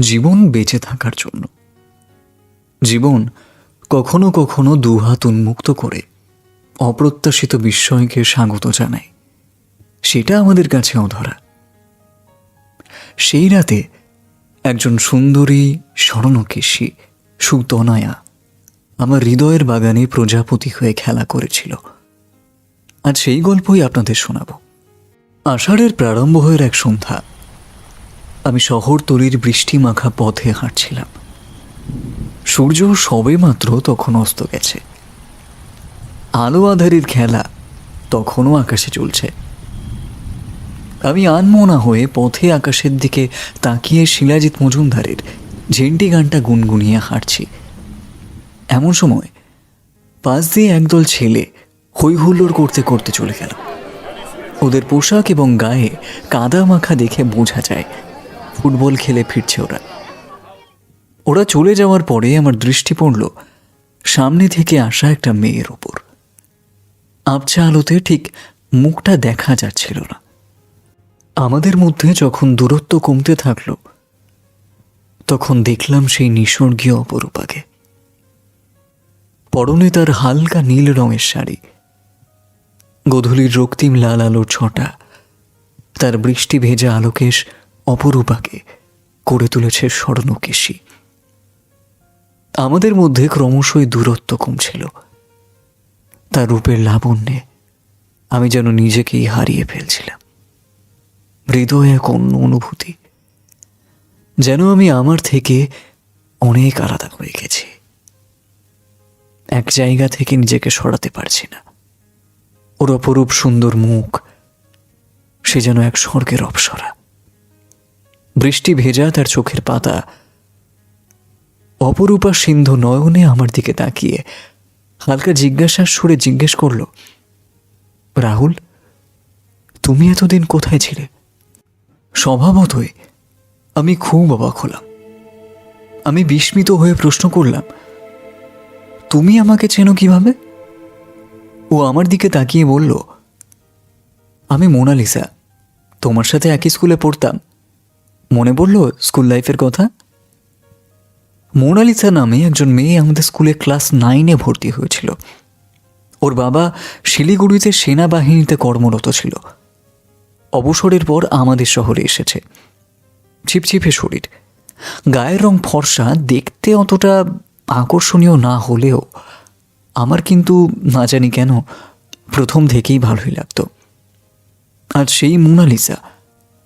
জীবন বেঁচে থাকার জন্য। জীবন কখনো কখনো দুহাত উন্মুক্ত করে অপ্রত্যাশিত বিস্ময়কে স্বাগত জানায়। সেটা আমাদের কাছে অধরা। সেই রাতে একজন সুন্দরী স্মরণকেশী সুতনয়া আমার হৃদয়ের বাগানে প্রজাপতি হয়ে খেলা করেছিল। আজ সেই গল্পই আপনাদের শোনাব। আষাঢ়ের প্রারম্ভ হয়ে এক সন্ধ্যা আমি শহরতলির বৃষ্টি মাখা পথে হাঁটছিলাম। সূর্য সবে মাত্র তখন অস্ত গেছে। আলো আধারের খেলা তখনও আকাশে চলছে। আমি আনমনা হয়ে পথে আকাশের দিকে তাকিয়ে শিলাজিৎ মজুমদারের ঝেন্টি গানটা গুনগুনিয়ে হাঁটছি। এমন সময় পাশ দিয়ে একদল ছেলে হই হুল্লোড় করতে করতে চলে গেল। ওদের পোশাক এবং গায়ে কাদা মাখা দেখে বোঝা যায় ফুটবল খেলে ফিরছে ওরা। ওরা চলে যাওয়ার পরে আমার দৃষ্টি পড়ল সামনে থেকে আসা একটা মেয়ের ওপর। আবছা আলোতে ঠিক মুখটা দেখা যাচ্ছিল না। আমাদের মধ্যে যখন দূরত্ব কমতে থাকল, তখন দেখলাম সেই নিসর্গীয় অপরূপাকে। পরনে তার হালকা নীল রঙের শাড়ি, গোধূলির রক্তিম লাল আলোর ছটা, তার বৃষ্টি ভেজা আলোকেশ অপরূপাকে করে তুলেছে স্বর্ণকেশী। আমাদের মধ্যে ক্রমশই দূরত্ব কমছিল। তার রূপের লাবণ্যে আমি যেন নিজেকেই হারিয়ে ফেলছিলাম। হৃদয়ে এক অন্য অনুভূতি। যেন আমি আমার থেকে অনেক আলাদা হয়ে গেছি। এক জায়গা থেকে নিজেকে সরাতে পারছি না। ওর অপরূপ সুন্দর মুখ, সে যেন এক স্বর্গের অপসরা। বৃষ্টি ভেজা তার চোখের পাতা। অপরূপা সিন্ধু নয়নে আমার দিকে তাকিয়ে হালকা জিজ্ঞাসার সুরে জিজ্ঞেস করল, রাহুল, তুমি এতদিন কোথায় ছিলে? স্বভাবতই আমি খুব অবাক হলাম। আমি বিস্মিত হয়ে প্রশ্ন করলাম, তুমি আমাকে চেনো কীভাবে? ও আমার দিকে তাকিয়ে বলল, আমি মোনালিসা, তোমার সাথে একই স্কুলে পড়তাম। মনে পড়ল স্কুল লাইফের কথা? মোনালিসা নামে একজন মেয়ে আমাদের স্কুলে ক্লাস নাইনে ভর্তি হয়েছিল। ওর বাবা শিলিগুড়িতে সেনাবাহিনীতে কর্মরত ছিল। অবসরের পর আমাদের শহরে এসেছে। ছিপছিপে শরীর। গায়ের রং ফর্সা, দেখতে অতটা আকর্ষণীয় না হলেও আমার কিন্তু না জানি কেন প্রথম থেকেই ভালোই লাগতো। আর সেই মোনালিসা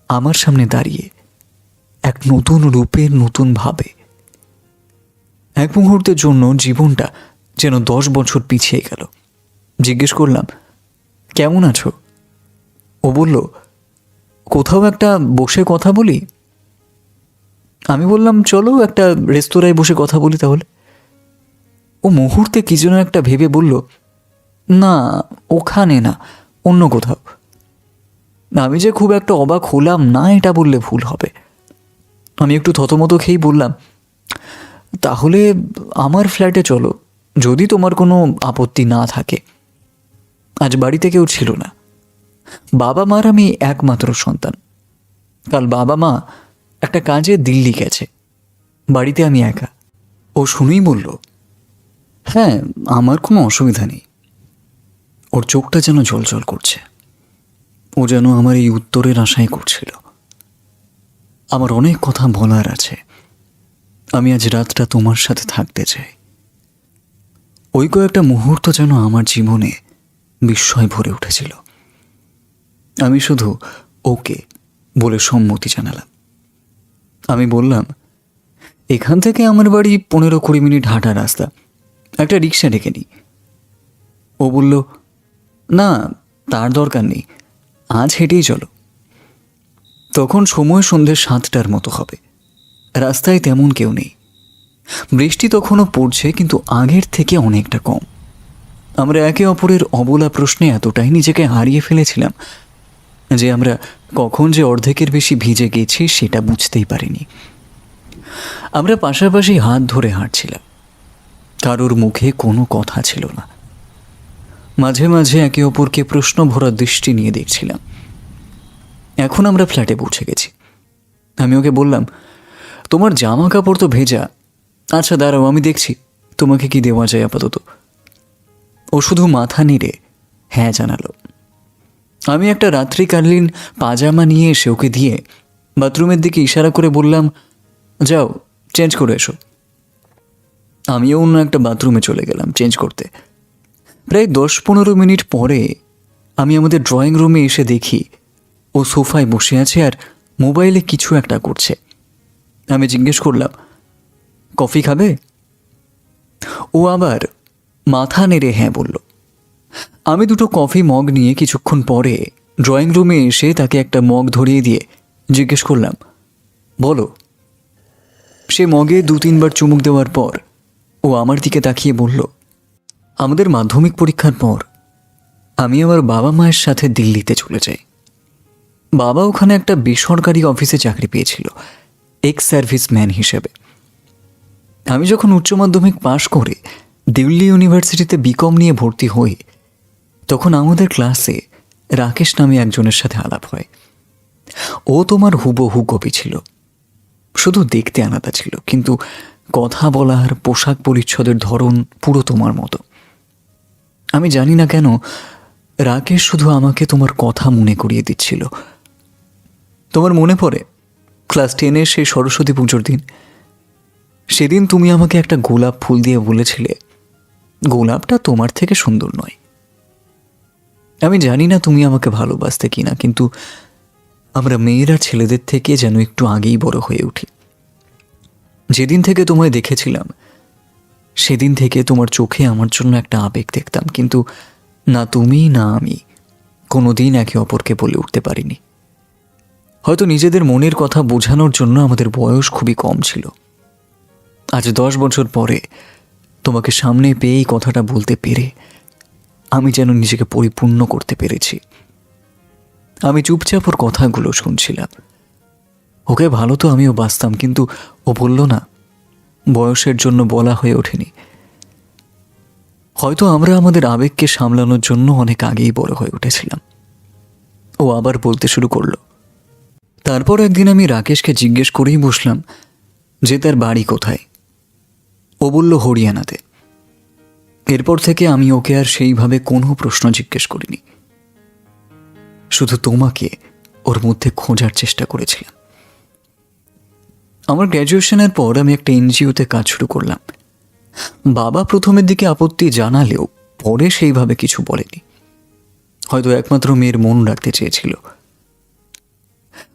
আমার সামনে দাঁড়িয়ে এক নতুন রূপে, নতুন ভাবে। এক মুহূর্তের জন্য জীবনটা যেন দশ বছর পিছিয়ে গেল। জিজ্ঞেস করলাম, কেমন আছো? ও বলল, কোথাও একটা বসে কথা বলি? আমি বললাম, চলো একটা রেস্তোরাঁয় বসে কথা বলি তাহলে। ও মুহূর্তে কি যেন একটা ভেবে বলল, না, ওখানে না, অন্য কোথাও। আমি যে খুব একটা অবাক হলাম না, এটা বললে ভুল হবে। আমি একটু থতমত খেয়েই বললাম, তাহলে আমার ফ্ল্যাটে চলো, যদি তোমার কোনো আপত্তি না থাকে। আজ বাড়িতে কেউ ছিল না। বাবা মার আমি একমাত্র সন্তান। কাল বাবা মা একটা কাজে দিল্লি গেছে। বাড়িতে আমি একা। ও শুনেই বলল হ্যাঁ আমার কোনো অসুবিধা নেই। ওর চোখটা যেন জলজল করছে। ও যেন আমার এই উত্তরের আশাই করছিল। আমার অনেক কথা বলার আছে। আমি আজ রাতটা তোমার সাথে থাকতে চাই। ওই কয়েকটা মুহূর্ত যেন আমার জীবনে বিস্ময় ভরে উঠেছিল। আমি শুধু ওকে বলে সম্মতি জানালাম। আমি বললাম, এখান থেকে আমার বাড়ি পনেরো কুড়ি মিনিট হাঁটা রাস্তা। একটা রিক্সা ডেকে নিই। ও বলল, না, তার দরকার নেই। আজ হেঁটেই চলো। তখন সময় সন্ধ্যে সাতটার মতো হবে। রাস্তায় তেমন কেউ নেই। বৃষ্টি তখনও পড়ছে, কিন্তু আগের থেকে অনেকটা কম। আমরা একে অপরের অবলা প্রশ্নে এতটাই নিজেকে হারিয়ে ফেলেছিলাম যে আমরা কখন যে অর্ধেকের বেশি ভিজে গেছি সেটা বুঝতেই পারিনি। আমরা পাশাপাশি হাত ধরে হাঁটছিলাম। কারোর মুখে কোনো কথা ছিল না। মাঝে মাঝে একে অপরকে প্রশ্ন ভরা দৃষ্টি নিয়ে দেখছিলাম। এখন আমরা ফ্ল্যাটে পৌঁছে গেছি। আমি ওকে বললাম, তোমার জামা কাপড় তো ভেজা। আচ্ছা দাঁড়াও, আমি দেখছি। তোমাকে কি দেওয়া যায় আপাতত? ও শুধু মাথা নেড়ে হ্যাঁ জানালো। আমি একটা রাত্রিকালীন পাজামা নিয়ে এসে ওকে দিয়ে বাথরুমের দিকে ইশারা করে বললাম, যাও, চেঞ্জ করে এসো। আমিও অন্য একটা বাথরুমে চলে গেলাম চেঞ্জ করতে। প্রায় দশ পনেরো মিনিট পরে আমি আমাদের ড্রয়িং রুমে এসে দেখি ও সোফায় বসে আছে আর মোবাইলে কিছু একটা করছে। আমি জিজ্ঞেস করলাম, কফি খাবে? ও আবার মাথা নেড়ে হ্যাঁ বলল। আমি দুটো কফি মগ নিয়ে কিছুক্ষণ পরে ড্রয়িং রুমে এসে তাকে একটা মগ ধরিয়ে দিয়ে জিজ্ঞেস করলাম, বলো। সে মগে দু তিনবার চুমুক দেওয়ার পর ও আমার দিকে তাকিয়ে বলল, আমাদের মাধ্যমিক পরীক্ষার পর আমি আমার বাবা মায়ের সাথে দিল্লিতে চলে যাই। বাবা ওখানে একটা বেসরকারি অফিসে চাকরি পেয়েছিল এক্স সার্ভিসম্যান হিসেবে। আমি যখন উচ্চ মাধ্যমিক পাশ করে দিল্লি ইউনিভার্সিটিতে বিকম নিয়ে ভর্তি হই, তখন আমাদের ক্লাসে রাকেশ নামে একজনের সাথে আলাপ হয়। ও তোমার হুবহু কপি ছিল। শুধু দেখতে আলাদা ছিল, কিন্তু কথা বলার, পোশাক পরিচ্ছদের ধরন পুরো তোমার মতো। আমি জানি না কেন, রাকেশ শুধু আমাকে তোমার কথা মনে করিয়ে দিচ্ছিল। তোমার মনে পড়ে? ক্লাস টেনের সেই সরস্বতী পুজোর দিন। সেদিন তুমি আমাকে একটা গোলাপ ফুল দিয়ে বলেছিলে, গোলাপটা তোমার থেকে সুন্দর নয়। আমি জানি না তুমি আমাকে ভালোবাসতে কিনা, কিন্তু আমরা মেয়েরা ছেলেদের থেকে যেন একটু আগেই বড় হয়ে উঠি। যেদিন থেকে তোমায় দেখেছিলাম, সেদিন থেকে তোমার চোখে আমার জন্য একটা আবেগ দেখতাম, কিন্তু না তুমি, না আমি কোনোদিন একে অপরকে বলে উঠতে পারিনি। হয়তো নিজেদের মনের কথা বোঝানোর জন্য আমাদের বয়স খুবই কম ছিল। আজ দশ বছর পরে তোমাকে সামনে পেয়ে এই কথাটা বলতে পেরে আমি যেন নিজেকে পরিপূর্ণ করতে পেরেছি। আমি চুপচাপ ওর কথাগুলো শুনছিলাম। ওকে ভালো তো আমিও বাঁচতাম, কিন্তু ও বলল না, বয়সের জন্য বলা হয়ে ওঠেনি। হয়তো আমরা আমাদের আবেগকে সামলানোর জন্য অনেক আগেই বড় হয়ে উঠেছিলাম। ও আবার বলতে শুরু করল তারপর একদিন আমি রাকেশকে জিজ্ঞেস করেই বসলাম যে তার বাড়ি কোথায়। ও বলল, হরিয়ানাতে। এরপর থেকে আমি ওকে আর সেইভাবে কোনো প্রশ্ন জিজ্ঞেস করিনি। শুধু তোমাকে ওর মধ্যে খোঁজার চেষ্টা করেছিলাম। আমার গ্র্যাজুয়েশনের পর আমি একটা এনজিওতে কাজ শুরু করলাম। বাবা প্রথমের দিকে আপত্তি জানালেও পরে সেইভাবে কিছু বলেনি। হয়তো একমাত্র মেয়ের মন রাখতে চেয়েছিল।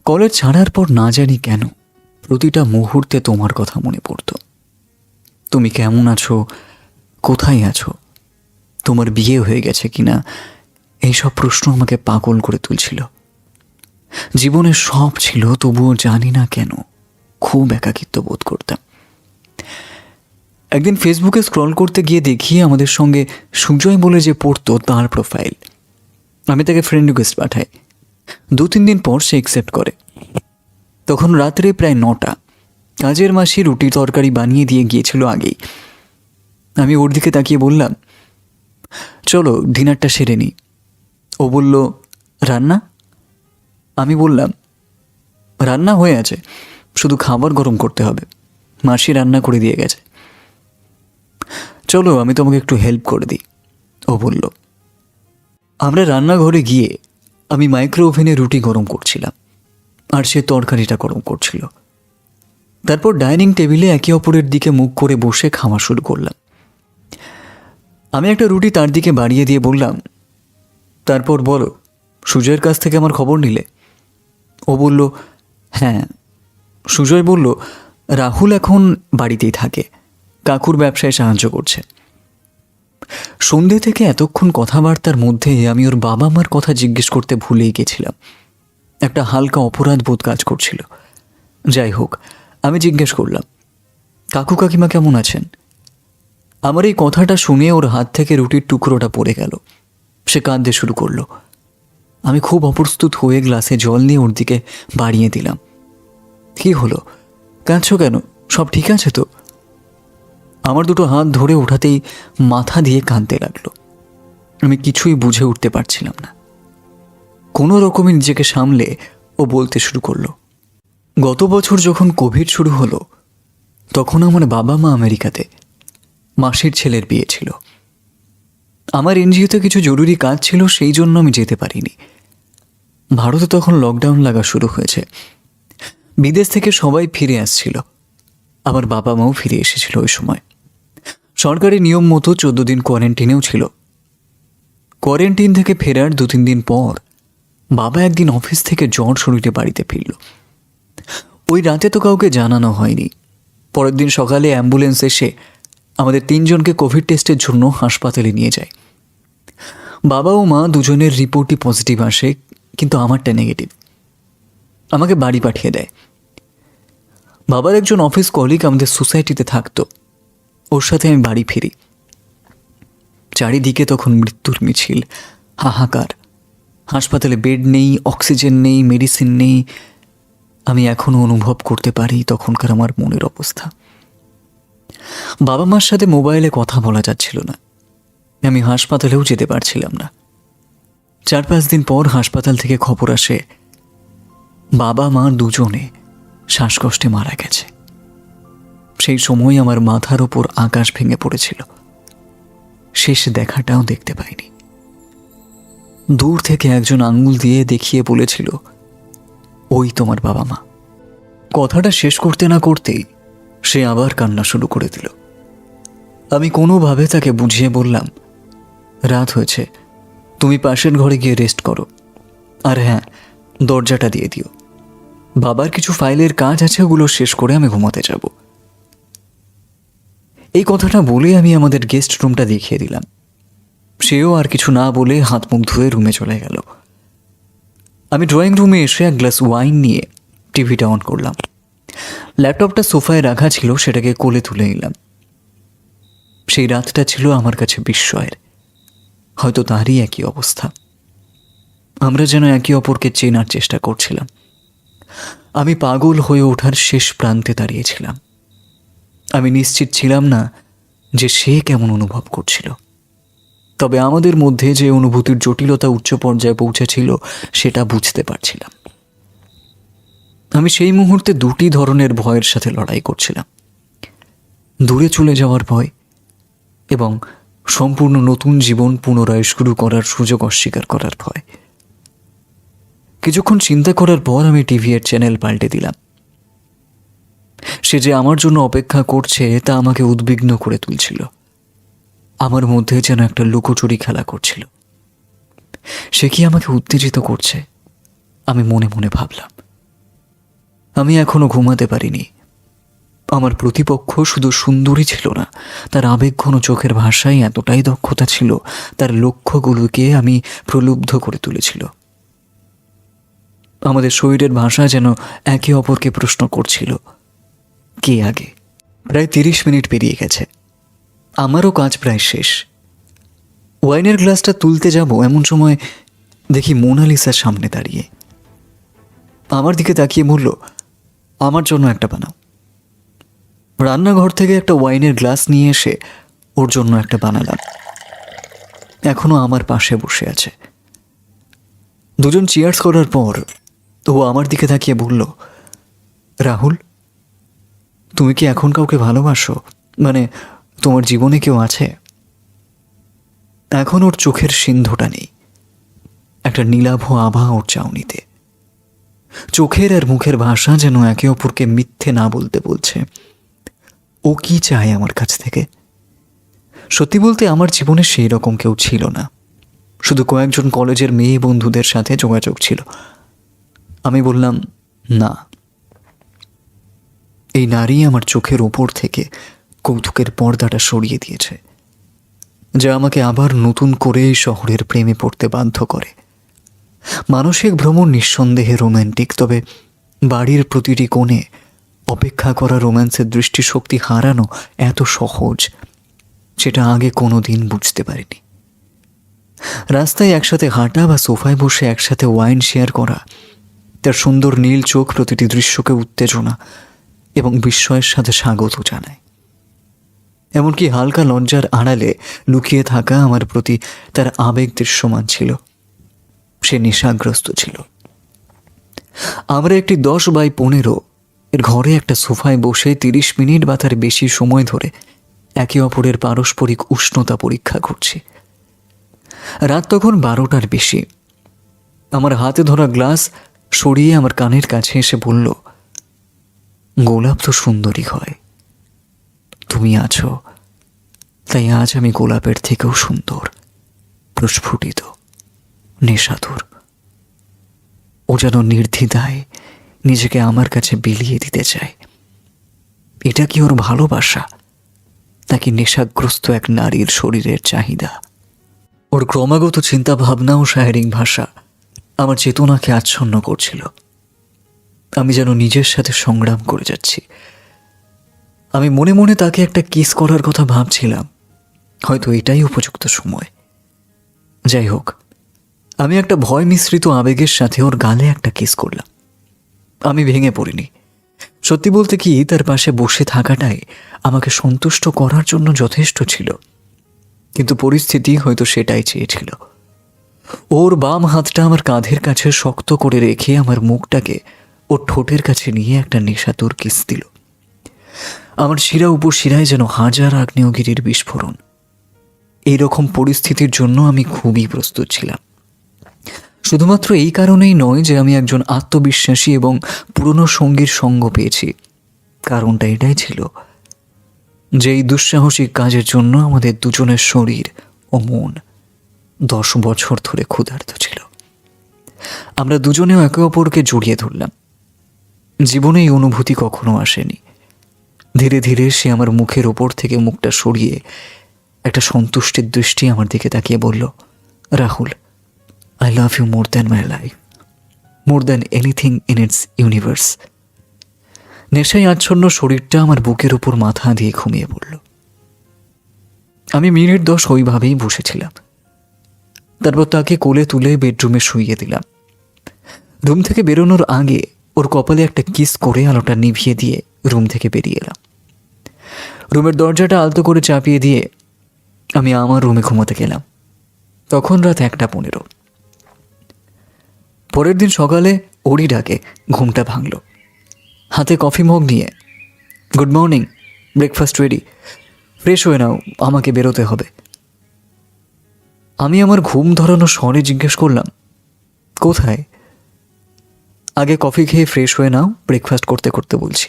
কলেজ ছাড়ার পর না জানি কেন, প্রতিটা মুহূর্তে তোমার কথা মনে পড়তো। তুমি কেমন আছো? কোথায় আছো? তোমার বিয়ে হয়ে গেছে কিনা? এইসব প্রশ্ন আমাকে পাগল করে তুলছিল। জীবনে সব ছিল, তবুও জানি না কেন, খুব একাকিত্ব বোধ করতাম। একদিন ফেসবুকে স্ক্রল করতে গিয়ে দেখি আমাদের সঙ্গে সুজয় বলে যে পড়তো তার প্রোফাইল। আমি তাকে ফ্রেন্ড রিকোয়েস্ট পাঠাই। দু তিন দিন পর সে অ্যাকসেপ্ট করে। তখন রাত্রে প্রায় নটা, কাজের মাসি রুটি তরকারি বানিয়ে দিয়ে গিয়েছিল আগেই। আমি ওর দিকে তাকিয়ে বললাম, চলো ডিনারটা সেরে নিই ও বলল, রান্না? আমি বললাম, রান্না হয়ে আছে, শুধু খাবার গরম করতে হবে। মাসি রান্না করে দিয়ে গেছে। চলো, আমি তোমাকে একটু হেল্প করে দিই। ও বলল, আমরা রান্নাঘরে গিয়ে আমি মাইক্রো ওভেনে রুটি গরম করছিলাম, আর সে তরকারিটা গরম করছিল। তারপর ডাইনিং টেবিলে একে অপরের দিকে মুখ করে বসে খাওয়া শুরু করলাম। আমি একটা রুটি তার দিকে বাড়িয়ে দিয়ে বললাম, তারপর বলো, সুজয়ের কাছ থেকে আমার খবর নিলে? ও বলল হ্যাঁ। সুজয় বলল, রাহুল এখন বাড়িতেই থাকে, কাকুর ব্যবসায় সাহায্য করছে। সন্ধে থেকে এতক্ষণ কথাবার্তার মধ্যে আমি ওর বাবা মার কথা জিজ্ঞেস করতে ভুলেই গেছিলাম। একটা হালকা অপরাধ বোধ কাজ করছিল। যাই হোক, আমি জিজ্ঞেস করলাম, কাকু কাকিমা কেমন আছেন? আমার এই কথাটা শুনে ওর হাত থেকে রুটির টুকরোটা পড়ে গেল। সে কাঁদতে শুরু করল। আমি খুব অপ্রস্তুত হয়ে গ্লাসে জল নিয়ে ওর দিকে বাড়িয়ে দিলাম। কি হলো? কাঁদছো কেন? সব ঠিক আছে তো? আমার দুটো হাত ধরে ওঠাতেই মাথা দিয়ে কাঁদতে লাগল। আমি কিছুই বুঝে উঠতে পারছিলাম না। কোনো রকমে নিজেকে সামলে ও বলতে শুরু করল, গত বছর যখন কোভিড শুরু হলো, তখন আমার বাবা মা আমেরিকাতে মাসির ছেলের বিয়ে ছিল। আমার এনজিওতে কিছু জরুরি কাজ ছিল, সেই জন্য আমি যেতে পারিনি। ভারতে তখন লকডাউন লাগা শুরু হয়েছে। বিদেশ থেকে সবাই ফিরে আসছিল। আমার বাবা মাও ফিরে এসেছিল ওই সময়। সরকারি নিয়ম মতো চোদ্দ দিন কোয়ারেন্টিনেও ছিল। কোয়ারেন্টিন থেকে ফেরার দু তিন দিন পর বাবা একদিন অফিস থেকে জ্বর শরীরে বাড়িতে ফিরল। ওই রাতে তো কাউকে জানানো হয়নি। পরের দিন সকালে অ্যাম্বুলেন্স এসে আমাদের তিনজনকে কোভিড টেস্টের জন্য হাসপাতালে নিয়ে যায়। বাবা ও মা দুজনের রিপোর্টই পজিটিভ আসে, কিন্তু আমারটা নেগেটিভ। আমাকে বাড়ি পাঠিয়ে দেয়। বাবার একজন অফিস কলিগ আমাদের সোসাইটিতে থাকতো। ওর সাথে আমি বাড়ি ফিরি। চারিদিকে তখন মৃত্যুর মিছিল, হাহাকার। হাসপাতালে বেড নেই, অক্সিজেন নেই, মেডিসিন নেই। আমি এখনও অনুভব করতে পারি তখনকার আমার মনের অবস্থা। বাবা মার সাথে মোবাইলে কথা বলা যাচ্ছিল না। আমি হাসপাতালেও যেতে পারছিলাম না। চার পাঁচ দিন পর হাসপাতাল থেকে খবর আসে, বাবা মা দুজনে শ্বাসকষ্টে মারা গেছে। সেই সময় আমার মাথার ওপর আকাশ ভেঙে পড়েছিল। শেষ দেখাটাও দেখতে পাইনি। দূর থেকে একজন আঙ্গুল দিয়ে দেখিয়ে বলেছিল, ওই তোমার বাবা মা। কথাটা শেষ করতে না করতেই সে আবার কান্না শুরু করে দিল। আমি কোনোভাবে তাকে বুঝিয়ে বললাম, রাত হয়েছে, তুমি পাশের ঘরে গিয়ে রেস্ট করো। আর হ্যাঁ দরজাটা দিয়ে দিও। বাবার কিছু ফাইলের কাজ আছে ওগুলো শেষ করে আমি ঘুমাতে যাব। এই কথাটা বলে আমি আমাদের গেস্ট রুমটা দেখিয়ে দিলাম। সেও আর কিছু না বলে হাত মুখ ধুয়ে রুমে চলে গেল। আমি ড্রয়িং রুমে এসে এক গ্লাস ওয়াইন নিয়ে টিভিটা অন করলাম। ল্যাপটপটা সোফায় রাখা ছিল, সেটাকে কোলে তুলে নিলাম। সেই রাতটা ছিল আমার কাছে বিস্ময়ের। হয়তো তারই একই অবস্থা। আমরা যেন একে অপরকে চেনার চেষ্টা করছিলাম। আমি পাগল হয়ে ওঠার শেষ প্রান্তে দাঁড়িয়েছিলাম। আমি নিশ্চিত ছিলাম না যে সে কেমন অনুভব করছিল। তবে আমাদের মধ্যে যে অনুভূতির জটিলতা উচ্চ পর্যায়ে পৌঁছেছিল, সেটা বুঝতে পারছিলাম। আমি সেই মুহূর্তে দুটি ধরনের ভয়ের সাথে লড়াই করছিলাম। দূরে চলে যাওয়ার ভয় এবং সম্পূর্ণ নতুন জীবন পুনরায় শুরু করার সুযোগ অস্বীকার করার ভয়। কিছুক্ষণ চিন্তা করার পর আমি টিভি এর চ্যানেল পাল্টে দিলাম। সে যে আমার জন্য অপেক্ষা করছে, তা আমাকে উদ্বিগ্ন করে তুলছিল। আমার মধ্যে যেন একটা লুকোচুরি খেলা করছিল। সে কি আমাকে উত্তেজিত করছে? আমি মনে মনে ভাবলাম। আমি এখনও ঘুমাতে পারিনি। আমার প্রতিপক্ষ শুধু সুন্দরী ছিল না, তার আবেগঘন চোখের ভাষায় এতটাই দক্ষতা ছিল, তার লক্ষ্যগুলোকে আমি প্রলুব্ধ করে তুলেছিল। আমাদের শরীরের ভাষা যেন একে অপরকে প্রশ্ন করছিল। কে আগে? প্রায় তিরিশ মিনিট পেরিয়ে গেছে। আমারও কাজ প্রায় শেষ। ওয়াইনের গ্লাসটা তুলতে যাব এমন সময় দেখি মোনালিসার সামনে দাঁড়িয়ে। আমার দিকে তাকিয়ে বলল, আমার জন্য একটা বানাও। রান্নাঘর থেকে একটা ওয়াইনের গ্লাস নিয়ে এসে ওর জন্য একটা বানালাম। এখনও আমার পাশে বসে আছে। দুজন চেয়ার্স করার পর ও আমার দিকে তাকিয়ে বলল, রাহুল তুমি কি এখন কাউকে ভালোবাসো? মানে তোমার জীবনে কেউ আছে? এখন ওর চোখের সিন্ধুটা নেই। একটা নীলাভ আভা ওর চাউনিতে। চোখের আর মুখের ভাষা যেন একে অপরকে মিথ্যে না বলতে বলছে। ও কি চায় আমার কাছ থেকে? সত্যি বলতে আমার জীবনে সেই রকম কেউ ছিল না। শুধু কয়েকজন কলেজের মেয়ে বন্ধুদের সাথে যোগাযোগ ছিল। আমি বললাম, না। এই নারী আমার চোখের ওপর থেকে কৌতুকের পর্দাটা সরিয়ে দিয়েছে, যা আমাকে আবার নতুন করে শহরের প্রেমে পড়তে বাধ্য করে। মানসিক ভ্রমণ নিঃসন্দেহে রোম্যান্টিক তবে বাড়ির প্রতিটি কোণে অপেক্ষা করা রোম্যান্সের দৃষ্টিশক্তি হারানো এত সহজ, সেটা আগে কোনো দিন বুঝতে পারিনি। রাস্তায় একসাথে হাঁটা বা সোফায় বসে একসাথে ওয়াইন শেয়ার করা, তার সুন্দর নীল চোখ প্রতিটি দৃশ্যকে উত্তেজনা এবং বিস্ময়ের সাথে স্বাগত জানায়। এমনকি হালকা লজ্জার আড়ালে লুকিয়ে থাকা আমার প্রতি তার আবেগ দৃশ্যমান ছিল। সে নেশাগ্রস্ত ছিল। আমরা একটি দশ বাই পনেরো, এর ঘরে একটা সোফায় বসে তিরিশ মিনিট বা তার বেশি সময় ধরে একে অপরের পারস্পরিক উষ্ণতা পরীক্ষা করছি। রাত তখন বারোটার বেশি। আমার হাতে ধরা গ্লাস সরিয়ে আমার কানের কাছে এসে বলল গোলাপ তো সুন্দরী হয়। তুমি আছো, তাই আজ আমি গোলাপের থেকেও সুন্দর, প্রস্ফুটিত, নেশাতুর। ও যেন নির্দ্বিধায় নিজেকে আমার কাছে বিলিয়ে দিতে চায়। এটা কি ওর ভালোবাসা, নাকি নেশাগ্রস্ত এক নারীর শরীরের চাহিদা? ওর ক্রমাগত চিন্তা ভাবনা ও শারীরিক ভাষা আমার চেতনাকে আচ্ছন্ন করছিল। আমি যেন নিজের সাথে সংগ্রাম করে যাচ্ছি। আমি মনে মনে তাকে একটা কিস করার কথা ভাবছিলাম। হয়তো এটাই উপযুক্ত সময়। যাই হোক, আমি একটা ভয় মিশ্রিত আবেগের সাথে ওর গালে একটা কিস করলাম। আমি ভেঙে পড়িনি। সত্যি বলতে কি, তার পাশে বসে থাকাটাই আমাকে সন্তুষ্ট করার জন্য যথেষ্ট ছিল। কিন্তু পরিস্থিতি হয়তো সেটাই চেয়েছিল। ওর বাম হাতটা আমার কাঁধের কাছে শক্ত করে রেখে আমার মুখটাকে ওর ঠোঁটের কাছে নিয়ে একটা নেশাতুর কিস দিল। আমার শিরা উপশিরায় যেন হাজার আগ্নেয়গিরির বিস্ফোরণ। এইরকম পরিস্থিতির জন্য আমি খুবই প্রস্তুত ছিলাম। শুধুমাত্র এই কারণেই নয় যে আমি একজন আত্মবিশ্বাসী এবং পুরনো সঙ্গীর সঙ্গ পেয়েছি। কারণটা এটাই ছিল যে এই দুঃসাহসিক কাজের জন্য আমাদের দুজনের শরীর ও মন দশ বছর ধরে ক্ষুধার্ত ছিল। আমরা দুজনেও একে অপরকে জড়িয়ে ধরলাম। জীবনে এই অনুভূতি কখনো আসেনি। ধীরে ধীরে সে আমার মুখের ওপর থেকে মুখটা সরিয়ে একটা সন্তুষ্টির দৃষ্টি আমার দিকে তাকিয়ে বলল, Rahul I love you more than my life more than anything in its universe নেশায় আচ্ছন্ন শরীরটা আমার বুকের উপর মাথা দিয়ে ঘুমিয়ে পড়ল। আমি মিনিট দশ ওইভাবেই বসেছিলাম। তারপর তাকে কোলে তুলে বেডরুমে শুইয়ে দিলাম। রুম থেকে বেরোনোর আগে ওর কপালে একটা কিস করে আলোটা নিভিয়ে দিয়ে রুম থেকে বেরিয়ে এলাম। রুমের দরজাটা আলতো করে চাপিয়ে দিয়ে আমি আমার রুমে ঘুমোতে গেলাম। তখন রাত একটা পনেরো। পরের দিন সকালে ওরই ডাকে ঘুমটা ভাঙল। হাতে কফি মগ নিয়ে, good morning, breakfast ready, fresh হয়ে নাও, আমাকে বেরোতে হবে। আমি আমার ঘুম ধরানো স্বরে জিজ্ঞেস করলাম, কোথায়? আগে কফি খেয়ে ফ্রেশ হয়ে নাও ব্রেকফাস্ট করতে করতে বলছি।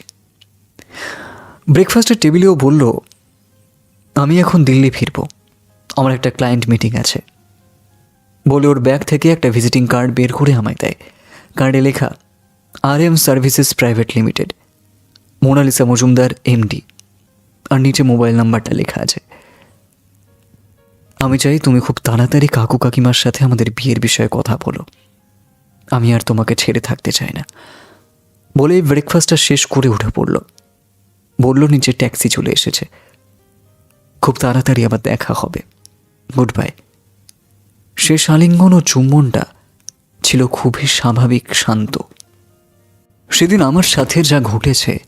ব্রেকফাস্টের টেবিলেও বলল, আমি এখন দিল্লি ফিরব। আমার একটা ক্লায়েন্ট মিটিং আছে। বলে ওর ব্যাগ থেকে একটা ভিজিটিং কার্ড বের করে আমায় দেয়। কার্ডে লেখা R M services private limited Monalisa Majumdar MD আর নিচে মোবাইল নাম্বারটা লেখা আছে, আমি চাই তুমি খুব তাড়াতাড়ি কাকু কাকিমার সাথে আমাদের বিয়ের বিষয়ে কথা বলো। আমি আর তোমাকে ছেড়ে থাকতে চাই না। বলে ব্রেকফাস্টটা শেষ করে উঠে পড়ল। বলল নিচে ট্যাক্সি চলে এসেছে। খুব তাড়াতাড়ি আবার দেখা হবে। গুড বাই শেষ আলিঙ্গন ও চুম্বনটা ছিল খুবই স্বাভাবিক শান্ত। সেদিন আমার সাথে যা ঘটেছে,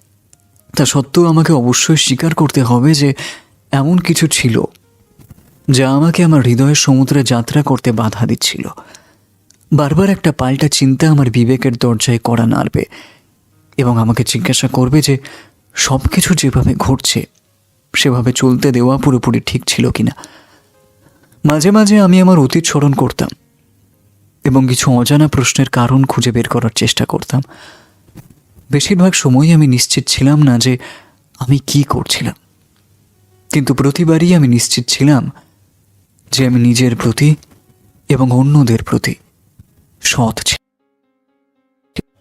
তা সত্ত্বেও আমাকে অবশ্যই স্বীকার করতে হবে যে এমন কিছু ছিল যা আমাকে আমার হৃদয়ের সমুদ্রে যাত্রা করতে বাধা দিচ্ছিল। বারবার একটা পাল্টা চিন্তা আমার বিবেকের দরজায় করা নাড়বে এবং আমাকে জিজ্ঞাসা করবে যে সব কিছু যেভাবে ঘটছে, সেভাবে চলতে দেওয়া পুরোপুরি ঠিক ছিল কিনা। মাঝে মাঝে আমি আমার অতীত স্মরণ করতাম এবং কিছু অজানা প্রশ্নের কারণ খুঁজে বের করার চেষ্টা করতাম। বেশিরভাগ সময়ই আমি নিশ্চিত ছিলাম না যে আমি কি করছিলাম। কিন্তু প্রতিবারই আমি নিশ্চিত ছিলাম যে আমি নিজের প্রতি এবং অন্যদের প্রতি সৎ